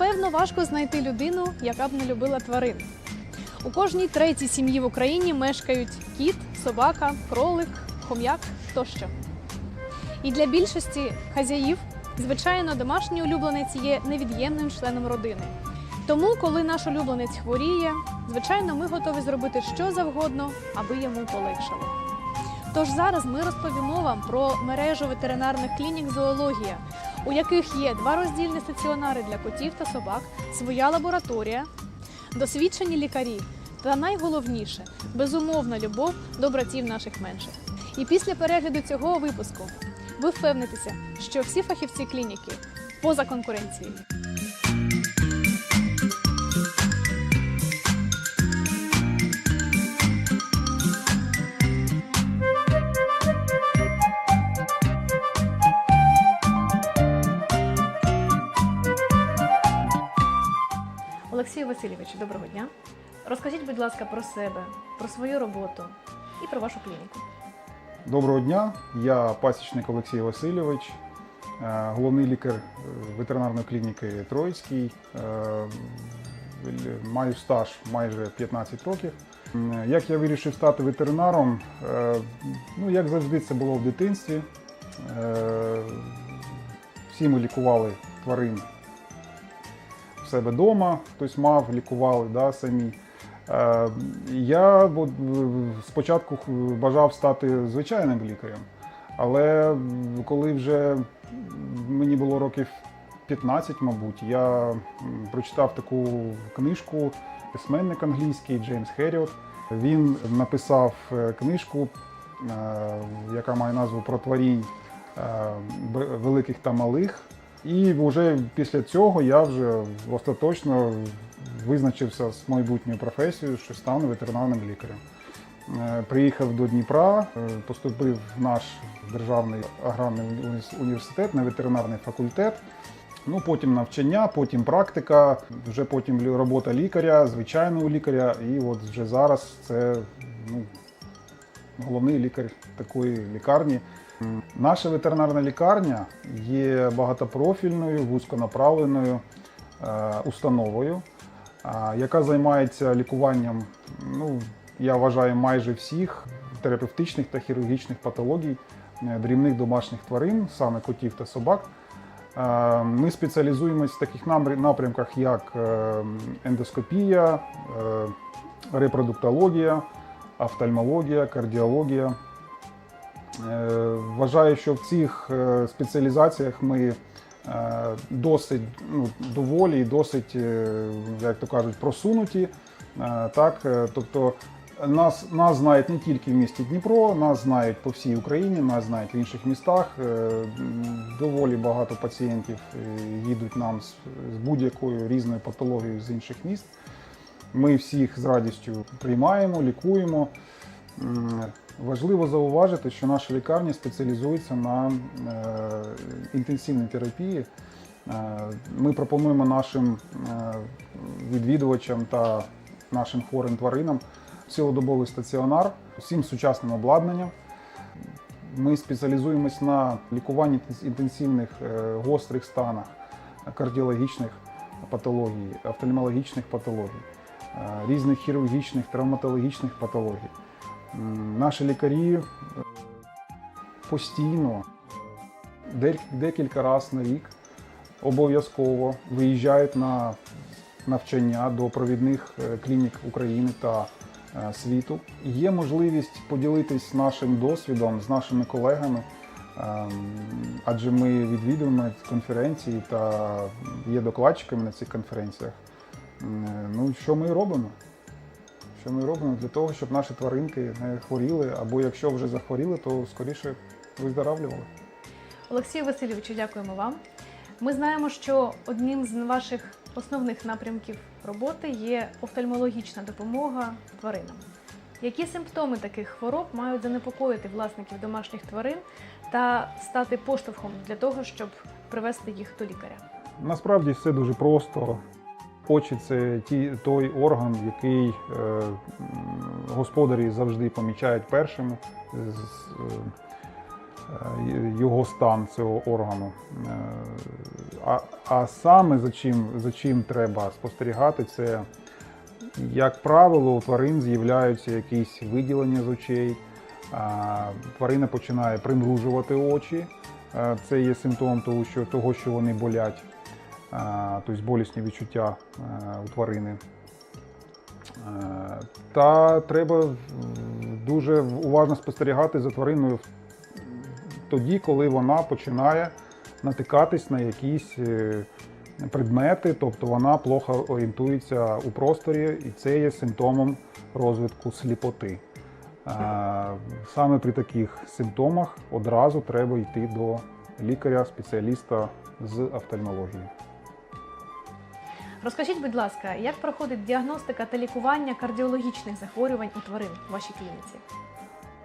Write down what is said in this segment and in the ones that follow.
Напевно, важко знайти людину, яка б не любила тварин. У кожній третій сім'ї в Україні мешкають кіт, собака, кролик, хом'як тощо. І для більшості хазяїв, звичайно, домашній улюбленець є невід'ємним членом родини. Тому, коли наш улюбленець хворіє, звичайно, ми готові зробити що завгодно, аби йому полегшало. Тож зараз ми розповімо вам про мережу ветеринарних клінік зоологія, у яких є два роздільні стаціонари для котів та собак, своя лабораторія, досвідчені лікарі та найголовніше безумовна любов до братів наших менших. І після перегляду цього випуску ви впевнитеся, що всі фахівці клініки поза конкуренцією. Олексію Васильовичу, доброго дня. Розкажіть, будь ласка, про себе, про свою роботу і про вашу клініку. Доброго дня, я пасічник Олексій Васильович, е, головний лікар е, ветеринарної клініки Троїцький. Е, Маю стаж майже 15 років. Як я вирішив стати ветеринаром? Ну, як завжди, це було в дитинстві. Всі ми лікували тварин себе вдома, хтось мав, лікували да, самі. Е, Я спочатку бажав стати звичайним лікарем, але коли вже мені було років 15, мабуть, я прочитав таку книжку письменник англійський Джеймс Херіот. Він написав е, книжку, е, яка має назву про тварінь великих та малих. І вже після цього я вже остаточно визначився з майбутньою професією, що стану ветеринарним лікарем. Е, Приїхав до Дніпра, е, поступив в наш державний аграрний університет на ветеринарний факультет. Ну, потім навчання, потім практика, вже потім робота лікаря, звичайного лікаря. І от вже зараз це ну, головний лікар такої лікарні. Наша ветеринарна лікарня є багатопрофільною, вузьконаправленою е, установою, е, яка займається лікуванням, ну, я вважаю, майже всіх терапевтичних та хірургічних патологій е, дрібних домашніх тварин, саме котів та собак. Ми спеціалізуємось в таких напрямках, як ендоскопія, репродуктологія, офтальмологія, кардіологія. Е, Вважаю, що в цих е, спеціалізаціях ми е, досить ну, доволі і досить, як то кажуть, просунуті. Так, тобто нас, нас знають не тільки в місті Дніпро, нас знають по всій Україні, нас знають в інших містах. Доволі багато пацієнтів їдуть нам з будь-якою різною патологією з інших міст. Ми всіх з радістю приймаємо, лікуємо. Важливо зауважити, що наша лікарня спеціалізується на е, інтенсивній терапії. Е, Ми пропонуємо нашим е, відвідувачам та нашим хворим тваринам цілодобовий стаціонар всім сучасним обладнанням. Ми спеціалізуємось на лікуванні інтенсивних гострих станах, кардіологічних патологій, офтальмологічних патологій, різних хірургічних, травматологічних патологій. Наші лікарі е, постійно, декілька разів на рік, обов'язково виїжджають на навчання до провідних е, клінік України та е, світу. Є можливість поділитись нашим досвідом з нашими колегами, ем, адже ми відвідуємо конференції та є докладчиками на цих конференціях. Ну, що ми робимо? Що ми робимо для того, щоб наші тваринки не хворіли, або якщо вже захворіли, то скоріше виздоравлювали. Олексію Васильовичу, дякуємо вам. Ми знаємо, що одним з ваших основних напрямків роботи є офтальмологічна допомога тваринам. Які симптоми таких хвороб мають занепокоїти власників домашніх тварин та стати поштовхом для того, щоб привести їх до лікаря? Насправді все дуже просто. Очі це ті, той орган, який е, господарі завжди помічають першими. З- е, е, його стан цього органу. Е, А, а саме за чим, за чим треба спостерігати, це, як правило, у тварин з'являються якісь виділення з очей, а, тварина починає примружувати очі. Е, Це є симптом того, що, того, що вони болять, тобто болісні відчуття е, у тварини. Е, Та треба дуже уважно спостерігати за твариною тоді, коли вона починає натикатись на якісь е, предмети, тобто вона плохо орієнтується у просторі, і це є симптомом розвитку сліпоти. Саме при таких симптомах одразу треба йти до лікаря, спеціаліста з офтальмології. Розкажіть, будь ласка, як проходить діагностика та лікування кардіологічних захворювань у тварин в вашій клініці?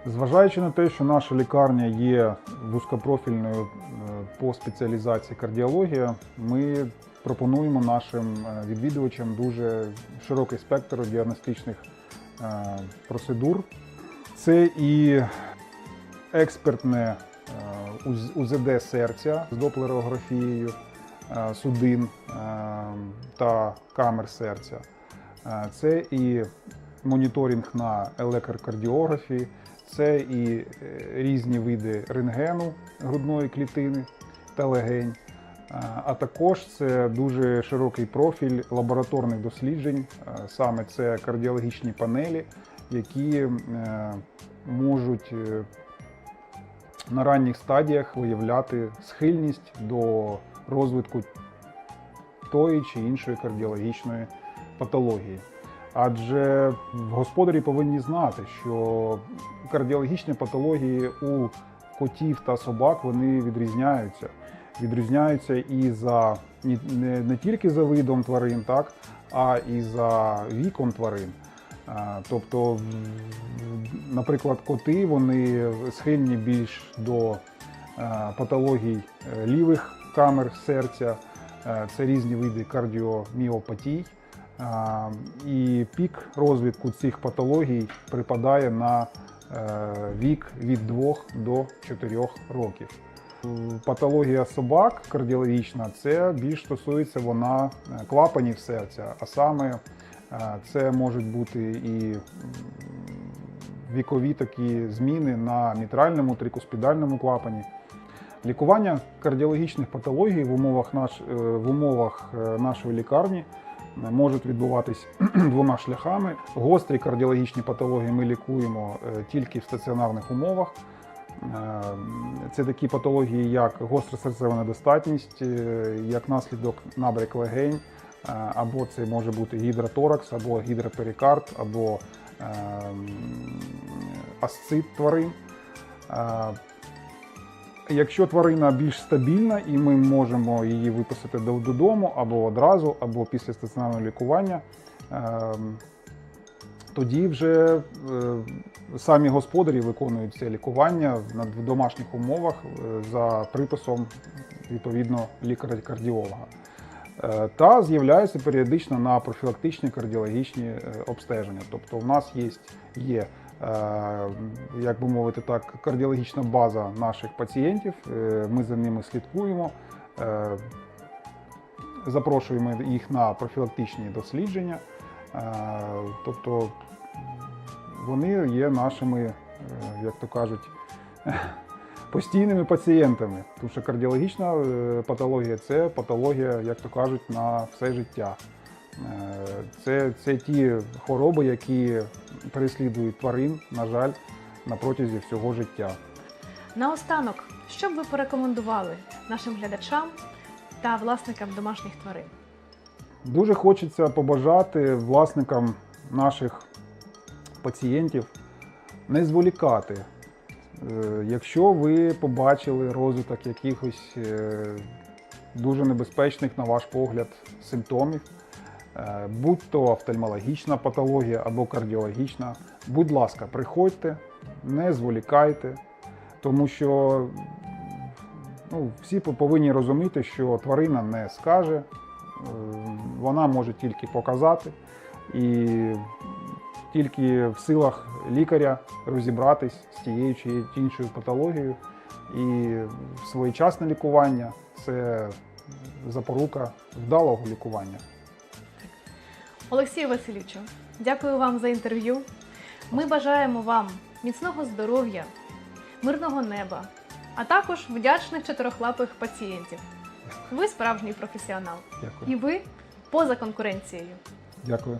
Зважаючи на те, що наша лікарня є вузькопрофільною е, по спеціалізації кардіологія, ми пропонуємо нашим е, відвідувачам дуже широкий спектр діагностичних е, процедур. Це і експертне УЗД серця з доплерографією судин та камер серця. Е, Це і моніторинг на електрокардіографії, це і е, різні види рентгену грудної клітини та легень, Е, а також це дуже широкий профіль лабораторних досліджень. Саме це кардіологічні панелі, які можуть на ранніх стадіях виявляти схильність до розвитку тої чи іншої кардіологічної патології. Адже господарі повинні знати, що кардіологічні патології у котів та собак вони відрізняються. Відрізняються і за не, не тільки за видом тварин, так, а і за віком тварин. Тобто, наприклад, коти вони схильні більш до е, патологій е, лівих камер серця, це різні види кардіоміопатій. І пік розвитку цих патологій припадає на е, вік від 2 до 4 років. Патологія собак кардіологічна це більш стосується вона е, клапанів серця, а саме е, це можуть бути і вікові такі зміни на мітральному трикуспідальному клапані. Лікування кардіологічних патологій в умовах, наш, е, в умовах е, нашої лікарні е, можуть відбуватись двома шляхами. Гострі кардіологічні патології ми лікуємо тільки в стаціонарних умовах. Це такі патології, як гостра серцева недостатність, як наслідок набряк легень, або це може бути гідроторакс, або гідроперикард, або е, асцит тварин. Якщо тварина більш стабільна і ми можемо її виписати додому або одразу, або після стаціонарного лікування, ем, тоді вже е, самі господарі виконують це лікування в домашніх умовах е, за приписом відповідно лікаря-кардіолога. Е, Та з'являються періодично на профілактичні кардіологічні обстеження. Тобто, в нас є, є як би мовити так, кардіологічна база наших пацієнтів. Е, Ми за ними слідкуємо, е, запрошуємо їх на профілактичні дослідження. Е, Тобто вони є нашими, е, як то кажуть, постійними пацієнтами. Тому що кардіологічна е, патологія це патологія, як то кажуть, на все життя. Е, Це, це ті хвороби, які переслідують тварин, на жаль, на протязі всього життя. Наостанок, що б ви порекомендували нашим глядачам та власникам домашніх тварин? Дуже хочеться побажати власникам наших пацієнтів не зволікати. Е, Якщо ви побачили розвиток якихось е, дуже небезпечних, на ваш погляд, симптомів, е, будь то офтальмологічна патологія або кардіологічна, будь ласка, приходьте, не зволікайте, тому що ну, всі повинні розуміти, що тварина не скаже, е, вона може тільки показати, і тільки в силах лікаря розібратись з тією чи іншою патологією І своєчасне лікування це запорука вдалого лікування. Олексію Васильовичу, дякую вам за інтерв'ю. Ми бажаємо вам міцного здоров'я, мирного неба, а також вдячних чотирохлапих пацієнтів. Ви справжній професіонал, Дякую. і ви поза конкуренцією. Дякую.